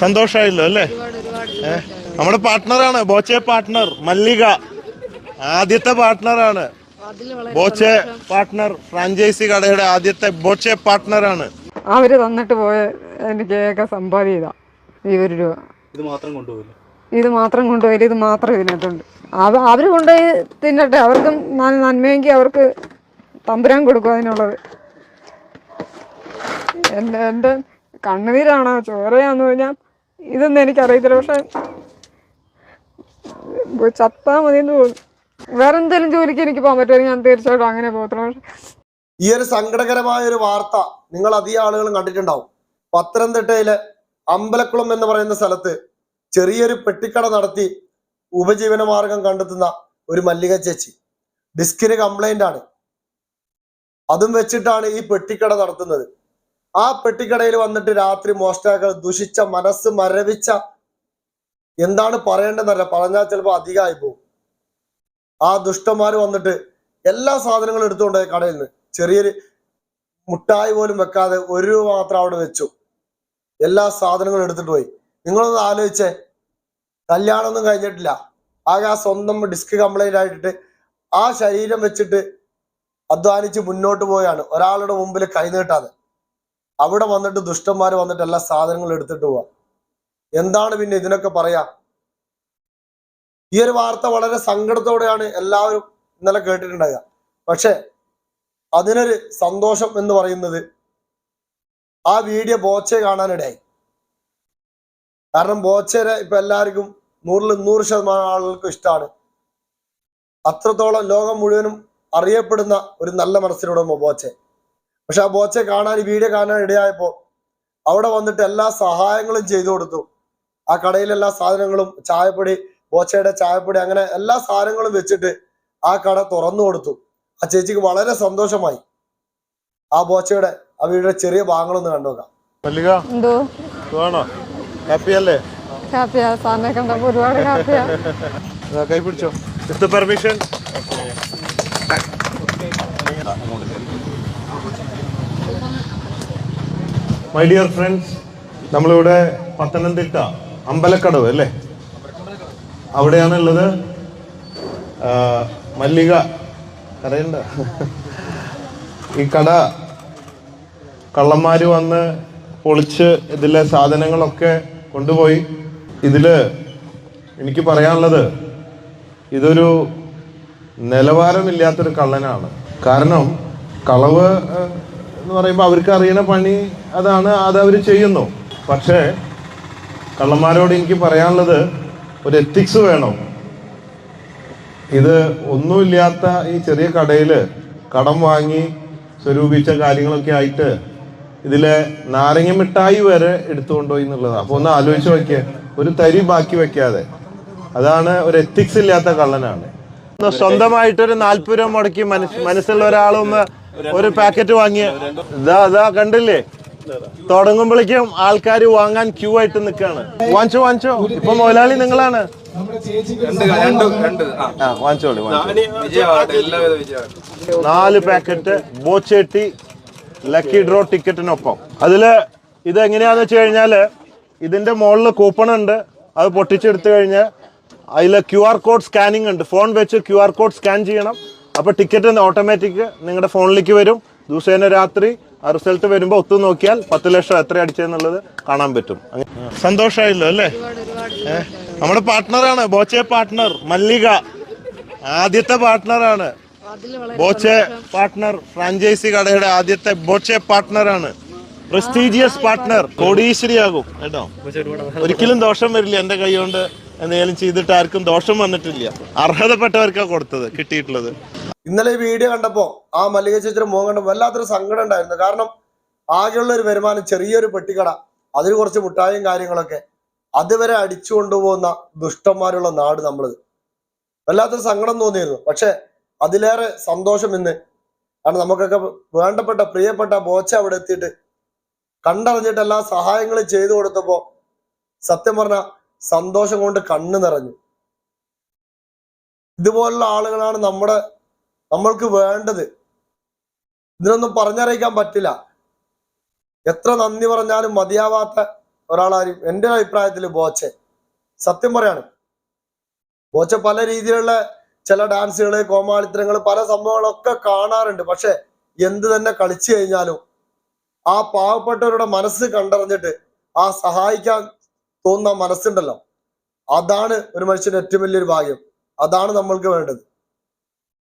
സന്തോഷായല്ലോ അല്ലേ? നമ്മുടെ പാർട്ട്ണറാണ് ബോച്ചെ പാർട്ട്ണർ മല്ലിക. ആദ്യത്തെ പാർട്ട്ണറാണ്. ബോച്ചെ പാർട്ട്ണർ ഫ്രാഞ്ചൈസി കടയുടെ ആദ്യത്തെ ബോച്ചെ പാർട്ട്ണറാണ്. അവർ തന്നിട്ട് പോയ എനിക്ക് ഏക സമ്പാദ്യം ഇതാ. ഈ ഒരു രൂപ. ഇത് മാത്രം കൊണ്ടുപോകില്ല ഇത് മാത്രം കൊണ്ടുപോയില്ല ഇത് മാത്രം ഇതിനകത്തുണ്ട്. അവ അവർ കൊണ്ടുപോയി തിന്നട്ടെ അവർക്കും നല്ല നന്മയെങ്കിൽ അവർക്ക് തമ്പുരാൻ കൊടുക്കും അതിനുള്ളത്. എന്റെ എന്റെ കണ്ണുനീരാണോ? ചോരയാന്ന് പറഞ്ഞാൽ ഇതൊന്നും എനിക്കറിയത്തില്ല. പക്ഷെ ചത്താ മതി എന്ന് തോന്നുന്നു. വേറെ എന്തെങ്കിലും ജോലിക്ക് എനിക്ക് പോകാൻ പറ്റുമെങ്കിൽ ഞാൻ തീർച്ചയായിട്ടും അങ്ങനെ പോകത്തുള്ളൂ. പക്ഷെ ഈ ഒരു സങ്കടകരമായ ഒരു വാർത്ത നിങ്ങൾ അധികം ആളുകളും കണ്ടിട്ടുണ്ടാവും. പത്തനംതിട്ടയിലെ അമ്പലക്കുളം എന്ന് പറയുന്ന സ്ഥലത്ത് ചെറിയൊരു പെട്ടിക്കട നടത്തി ഉപജീവന മാർഗം കണ്ടെത്തുന്ന ഒരു മല്ലിക ചേച്ചി. ഡിസ്കിന് കംപ്ലൈന്റ് ആണ്. അതും വെച്ചിട്ടാണ് ഈ പെട്ടിക്കട നടത്തുന്നത്. ആ പെട്ടിക്കടയിൽ വന്നിട്ട് രാത്രി മോഷ്ടാക്കൾ ദുഷിച്ച മനസ്സ് മരവിച്ച എന്താണ് പറയേണ്ടതല്ല പറഞ്ഞാൽ ചിലപ്പോൾ അധികമായി പോകും. ആ ദുഷ്ടന്മാര് വന്നിട്ട് എല്ലാ സാധനങ്ങളും എടുത്തുകൊണ്ടേ കടയിൽ നിന്ന്. ചെറിയൊരു മുട്ടായി പോലും വെക്കാതെ ഒരു രൂപ മാത്രം അവിടെ വെച്ചു. എല്ലാ സാധനങ്ങളും എടുത്തിട്ട് പോയി. നിങ്ങളൊന്ന് ആലോചിച്ചേ. കല്യാണമൊന്നും കഴിഞ്ഞിട്ടില്ല. ആകെ ആ സ്വന്തം ഡിസ്ക് കംപ്ലൈന്റ് ആയിട്ട് ആ ശരീരം വെച്ചിട്ട് അധ്വാനിച്ച് മുന്നോട്ട് പോയാണ് ഒരാളുടെ മുമ്പിൽ കൈനീട്ടാതെ അവിടെ വന്നിട്ട് ദുഷ്ടന്മാര് വന്നിട്ട് എല്ലാ സാധനങ്ങളും എടുത്തിട്ട് പോവാ. എന്താണ് പിന്നെ ഇതിനൊക്കെ പറയാ? ഈ ഒരു വാർത്ത വളരെ സങ്കടത്തോടെയാണ് എല്ലാവരും ഇന്നലെ കേട്ടിട്ടുണ്ടാകുക പക്ഷെ അതിനൊരു സന്തോഷം എന്ന് പറയുന്നത് ആ വീഡിയോ ബോച്ചെ കാണാനിടയായി. കാരണം ബോച്ചേരെ ഇപ്പൊ എല്ലാവർക്കും നൂറിൽ നൂറ് ശതമാനം ആളുകൾക്കും ഇഷ്ടമാണ് അത്രത്തോളം ലോകം മുഴുവനും അറിയപ്പെടുന്ന ഒരു നല്ല മനസ്സിനുടമ ബോച്ചെ. പക്ഷെ ആ ബോച്ചെ കാണാൻ ഈ വീഡിയോ കാണാൻ ഇടയായപ്പോ അവിടെ വന്നിട്ട് എല്ലാ സഹായങ്ങളും ചെയ്തു കൊടുത്തു. ആ കടയിലെ എല്ലാ സാധനങ്ങളും ചായപ്പൊടി ബോച്ചയുടെ ചായപ്പൊടി അങ്ങനെ എല്ലാ സാധനങ്ങളും വെച്ചിട്ട് ആ കട തുറന്നു കൊടുത്തു. ആ ചേച്ചിക്ക് വളരെ സന്തോഷമായി. ആ ബോച്ചയുടെ ആ വീടിന്റെ ചെറിയ ഭാഗങ്ങളൊന്ന് കണ്ടുനോക്കാം ഹാപ്പി അല്ലേ? ഹാപ്പിയാ സാറിനെ കണ്ടപ്പോൾ ഒരുപാട് ഹാപ്പിയാ ദാ കൈ പിടിച്ചോ. With permission. My dear friends നമ്മളിവിടെ പത്തനംതിട്ട അമ്പലക്കടവ് അല്ലേ? അവിടെയാണുള്ളത് മല്ലിക. അറിയണ്ട ഈ കട കള്ളന്മാര് വന്ന് പൊളിച്ച് ഇതിലെ സാധനങ്ങളൊക്കെ കൊണ്ടുപോയി. ഇതിൽ എനിക്ക് പറയാനുള്ളത് ഇതൊരു നിലവാരമില്ലാത്തൊരു കള്ളനാണ്. കാരണം കളവ് എന്ന് പറയുമ്പോൾ അവർക്ക് അറിയണ പണി അതാണ് അത് അവർ ചെയ്യുന്നു. പക്ഷേ കള്ളന്മാരോട് എനിക്ക് പറയാനുള്ളത് ഒരു എത്തിക്സ് വേണം. ഇത് ഒന്നുമില്ലാത്ത ഈ ചെറിയ കടയിൽ കടം വാങ്ങി സ്വരൂപിച്ച കാര്യങ്ങളൊക്കെ ആയിട്ട് ഇതിലെ നാരങ്ങ മിഠായി വരെ എടുത്തുകൊണ്ടുപോയി എന്നുള്ളതാണ് അപ്പോൾ ഒന്ന് ആലോചിച്ച് നോക്കിയേ ഒരു തരി ബാക്കി വെക്കാതെ. അതാണ് ഒരു എത്തിക്സ് ഇല്ലാത്ത കള്ളനാണ്. സ്വന്തമായിട്ടൊരു നാൽപ്പത് രൂപ മുടക്കി മനസ്സുള്ള ഒരാളൊന്ന് ഒരു പാക്കറ്റ് വാങ്ങിയ ഇതാ ഇതാ കണ്ടില്ലേ? തുടങ്ങുമ്പോഴേക്കും ആൾക്കാർ വാങ്ങാൻ ക്യൂ ആയിട്ട് നിൽക്കാണ് വാങ്ങിച്ചോ വാങ്ങിച്ചോ? ഇപ്പൊ മുതലാളി നിങ്ങളാണ്. വാങ്ങിച്ചോളി നാല് പാക്കറ്റ്. ബോച്ചേട്ടി ലക്കി ഡ്രോ ടിക്കറ്റിനൊപ്പം. അതിൽ ഇത് എങ്ങനെയാന്ന് വെച്ച് കഴിഞ്ഞാൽ ഇതിന്റെ മുകളിൽ കൂപ്പൺ ഉണ്ട്. അത് പൊട്ടിച്ചെടുത്തു കഴിഞ്ഞാൽ അതിൽ ക്യു ആർ കോഡ് സ്കാനിങ് ഉണ്ട്. ഫോൺ വെച്ച് ക്യു ആർ കോഡ് സ്കാൻ ചെയ്യണം. അപ്പോൾ ടിക്കറ്റ് ഓട്ടോമാറ്റിക് നിങ്ങളുടെ ഫോണിലേക്ക് വരും. ദിവസേന രാത്രി ആ റിസൾട്ട് വരുമ്പോൾ ഒത്തു നോക്കിയാൽ പത്ത് ലക്ഷം എത്ര അടിച്ചെന്നുള്ളത് കാണാൻ പറ്റും. സന്തോഷമായല്ലോ അല്ലേ? നമ്മുടെ പാർട്ട്ണറാണ് ബോച്ചെ പാർട്ട്ണർ മല്ലിക. ആദ്യത്തെ പാർട്ട്ണറാണ് ബോച്ചെ പാർട്ട്ണർ ഫ്രാഞ്ചൈസി കടയുടെ ആദ്യത്തെ ബോച്ചെ പാർട്ട്ണറാണ് പ്രസ്റ്റീജിയസ് പാർട്ട്ണർ കോടീശ്വരിയാകും. കേട്ടോ? ഒരിക്കലും ദോഷം വരില്ല എന്റെ കൈ കൊണ്ട്. എന്തെങ്കിലും ചെയ്തിട്ട് ആർക്കും ദോഷം വന്നിട്ടില്ല. അർഹതപ്പെട്ടവർക്കാണ് കൊടുത്തത് കിട്ടിയിട്ടുള്ളത്. ഇന്നലെ വീഡിയോ കണ്ടപ്പോ ആ മല്ലിക ചേച്ചിയുടെ മുഖം കണ്ടപ്പോൾ വല്ലാത്തൊരു സങ്കടം ഉണ്ടായിരുന്നു. കാരണം ആകെയുള്ള ഒരു വരുമാനം ചെറിയൊരു പെട്ടിക്കട അതിൽ കുറച്ച് മുട്ടായും കാര്യങ്ങളൊക്കെ. അതുവരെ അടിച്ചു കൊണ്ടുപോകുന്ന ദുഷ്ടന്മാരുള്ള നാട് നമ്മളത് വല്ലാത്തൊരു സങ്കടം തോന്നിയിരുന്നു. പക്ഷെ അതിലേറെ സന്തോഷം ഇന്ന്. കാരണം നമുക്കൊക്കെ വേണ്ടപ്പെട്ട പ്രിയപ്പെട്ട ബോച്ച അവിടെ എത്തിയിട്ട് കണ്ടറിഞ്ഞിട്ട് എല്ലാ സഹായങ്ങളും ചെയ്തു കൊടുത്തപ്പോ സത്യം പറഞ്ഞ സന്തോഷം കൊണ്ട് കണ്ണു നിറഞ്ഞു. ഇതുപോലുള്ള ആളുകളാണ് നമ്മുടെ നമ്മൾക്ക് വേണ്ടത്. ഇതിനൊന്നും പറഞ്ഞറിയിക്കാൻ പറ്റില്ല. എത്ര നന്ദി പറഞ്ഞാലും മതിയാവാത്ത ഒരാളാരും എന്റെ അഭിപ്രായത്തിൽ ബോച്ചെ. സത്യം പറയാണ്. ബോച്ച പല രീതിയിലുള്ള ചില ഡാൻസുകൾ കോമാളിത്തരങ്ങൾ പല സംഭവങ്ങളൊക്കെ കാണാറുണ്ട്. പക്ഷെ എന്ത് തന്നെ കളിച്ചു കഴിഞ്ഞാലും ആ പാവപ്പെട്ടവരുടെ മനസ്സ് കണ്ടറിഞ്ഞിട്ട് ആ സഹായിക്കാൻ തോന്നുന്ന മനസ്സുണ്ടല്ലോ. അതാണ് ഒരു മനുഷ്യന്റെ ഏറ്റവും വലിയൊരു ഭാഗ്യം. അതാണ് നമ്മൾക്ക് വേണ്ടത്.